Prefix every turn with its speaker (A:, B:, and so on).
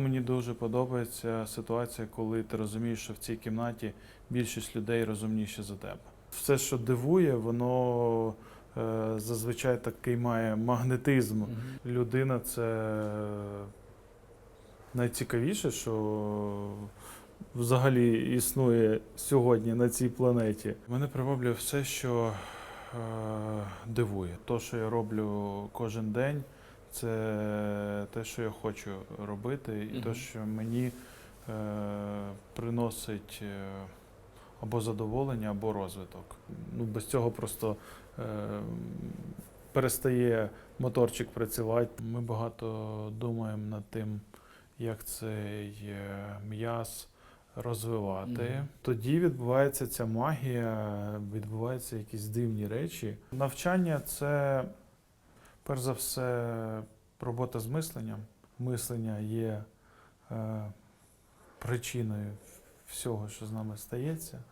A: Мені дуже подобається ситуація, коли ти розумієш, що в цій кімнаті більшість людей розумніші за тебе. Все, що дивує, воно е, зазвичай такий має магнетизм. Людина це найцікавіше, що взагалі існує сьогодні на цій планеті. Мене приваблює все, що е, дивує. То, що я роблю кожен день, це те, що я хочу робити, і те, що мені е, приносить е, або задоволення, або розвиток. Ну, без цього просто е, перестає моторчик працювати. Ми багато думаємо над тим, як цей е, м'яз розвивати.
B: Мгм.
A: Тоді відбувається ця магія, відбуваються якісь дивні речі. Навчання це перш за все робота з мисленням. Мислення є е, причиною всього, що з нами стається.